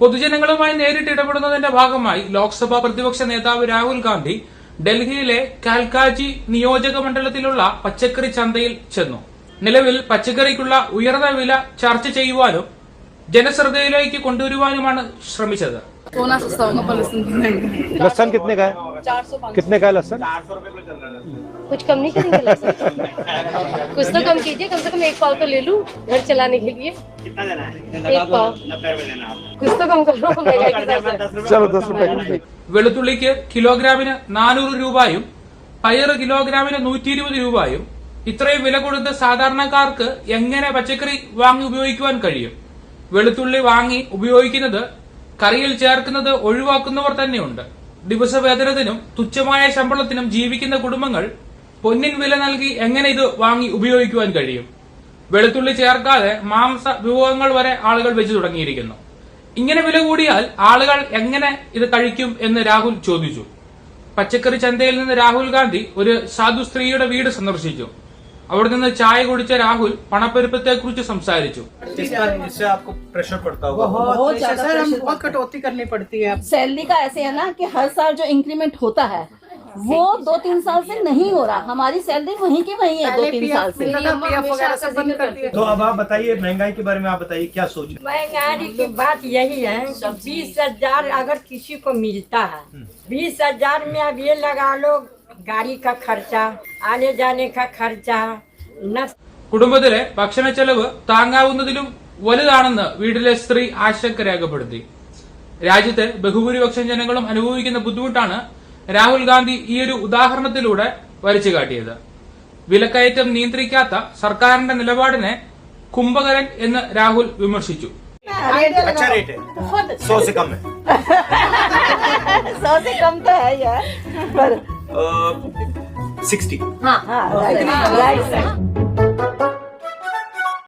പൊതുജനങ്ങളുമായി നേരിട്ട് ഇടപെടുന്നതിന്റെ ഭാഗമായി ലോക്സഭാ പ്രതിപക്ഷ നേതാവ് രാഹുൽ ഗാന്ധി ഡൽഹിയിലെ കാൽക്കാജി നിയോജക മണ്ഡലത്തിലുള്ള പച്ചക്കറി ചന്തയിൽ ചെന്നു നിലവിൽ പച്ചക്കറിക്കുള്ള ഉയർന്ന വില ചർച്ച ചെയ്യുവാനും ജനശ്രദ്ധയിലേക്ക് കൊണ്ടുവരുവാനുമാണ് ശ്രമിച്ചത് सोना सस्ता होगा पर लहसुन महंगा लहसन कितने का है चार सौ कितने का है लहसन कुछ कम नहीं करेंगे लहसुन कुछ तो कम कीजिए कम से कम एक पाव तो ले लूं घर चलाने के लिए कितना देना है एक पाव नब्बे रुपए देना आपको कुछ तो कम करो महंगाई के हिसाब से दस रुपए चलो दस रुपए का दे। വെളുത്തുള്ളിക്ക് കിലോഗ്രാമിന് നാനൂറ് രൂപയും പയറ് കിലോഗ്രാമിന് നൂറ്റി ഇരുപത് രൂപയും ഇത്രയും വില കൊടുത്ത് സാധാരണക്കാർക്ക് എങ്ങനെ പച്ചക്കറി വാങ്ങി ഉപയോഗിക്കുവാൻ കഴിയും വെളുത്തുള്ളി വാങ്ങി ഉപയോഗിക്കുന്നത് കറിയിൽ ചേർക്കുന്നത് ഒഴിവാക്കുന്നവർ തന്നെയുണ്ട് ദിവസവേതനത്തിനും തുച്ഛമായ ശമ്പളത്തിനും ജീവിക്കുന്ന കുടുംബങ്ങൾ പൊന്നിൻ വില നൽകി എങ്ങനെ ഇത് വാങ്ങി ഉപയോഗിക്കുവാൻ കഴിയും വെളുത്തുള്ളി ചേർക്കാതെ മാംസ വിഭവങ്ങൾ വരെ ആളുകൾ വെച്ചു തുടങ്ങിയിരിക്കുന്നു ഇങ്ങനെ വില കൂടിയാൽ ആളുകൾ എങ്ങനെ ഇത് കഴിക്കും എന്ന് രാഹുൽ ചോദിച്ചു പച്ചക്കറി ചന്തയിൽ നിന്ന് രാഹുൽ ഗാന്ധി ഒരു സാധു സ്ത്രീയുടെ വീട് സന്ദർശിച്ചു അവിടെ നിന്ന് ചായ കുടിച്ച രാഹുൽ പണപ്പെരുപ്പത്തെക്കുറിച്ച് സംസാരിച്ചു इससे आपको प्रेशर पड़ता होगा बहुत ज्यादा सर हम बहुत कटौती करनी पड़ती है सैलरी का ऐसे है ना कि हर साल जो इंक्रीमेंट होता है वो दो तीन साल से नहीं हो रहा हमारी सैलरी वहीं की वहीं है दो पहले तीन पीएफ साल से मिलता था पीएफ वगैरह सब बंद कर दिए तो अब आप बताइए महंगाई के बारे में आप बताइए क्या सोच महंगाई की बात यही है कि बीस हजार अगर किसी को मिलता है बीस हजार में अब ये लगा लो गाड़ी का खर्चा आने जाने का खर्चा न കുടുംബത്തിലെ ഭക്ഷണ ചെലവ് താങ്ങാവുന്നതിലും വലുതാണെന്ന് വീട്ടിലെ സ്ത്രീ ആശങ്ക രേഖപ്പെടുത്തി രാജ്യത്തെ ബഹുഭൂരിപക്ഷം ജനങ്ങളും അനുഭവിക്കുന്ന ബുദ്ധിമുട്ടാണ് രാഹുൽ ഗാന്ധി ഈ ഒരു ഉദാഹരണത്തിലൂടെ വരച്ചു കാട്ടിയത് വിലക്കയറ്റം നിയന്ത്രിക്കാത്ത സർക്കാരിന്റെ നിലപാടിനെ കുംഭകരൻ എന്ന് രാഹുൽ വിമർശിച്ചു സിക്സ്റ്റി